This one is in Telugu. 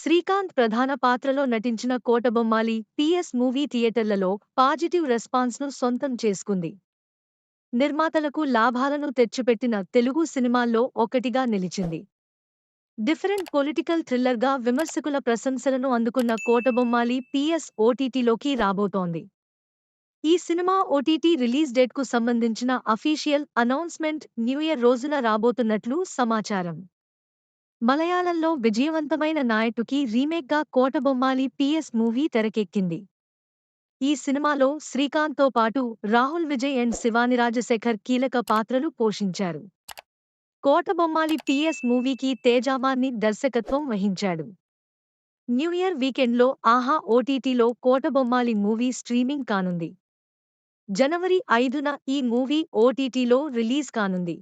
శ్రీకాంత్ ప్రధాన పాత్రలో నటించిన కోటబొమ్మాలి పిఎస్ మూవీ థియేటర్లలో పాజిటివ్ రెస్పాన్స్ను సొంతం చేసుకుంది. నిర్మాతలకు లాభాలను తెచ్చిపెట్టిన తెలుగు సినిమాల్లో ఒకటిగా నిలిచింది. డిఫరెంట్ పొలిటికల్ థ్రిల్లర్గా విమర్శకుల ప్రశంసలను అందుకున్న కోటబొమ్మాలి పిఎస్ ఓటీటీలోకి రాబోతోంది. ఈ సినిమా ఓటీటీ రిలీజ్ డేట్కు సంబంధించిన అఫీషియల్ అనౌన్స్మెంట్ న్యూ ఇయర్ రోజున రాబోతున్నట్లు సమాచారం. మలయాళంలో విజయవంతమైన నాయకుకి రీమేక్గా కోటబొమ్మాలి పిఎస్ మూవీ తెరకెక్కింది. ఈ సినిమాలో శ్రీకాంత్తో పాటు రాహుల్ విజయ్ అండ్ శివాని రాజశేఖర్ కీలక పాత్రలు పోషించారు. కోటబొమ్మాలి పిఎస్ మూవీకి తేజామాన్ని దర్శకత్వం వహించాడు. న్యూ ఇయర్ వీకెండ్లో ఆహా ఓటీటీలో కోటబొమ్మాలి మూవీ స్ట్రీమింగ్ కానుంది. జనవరి ఐదున ఈ మూవీ ఓటీటీలో రిలీజ్ కానుంది.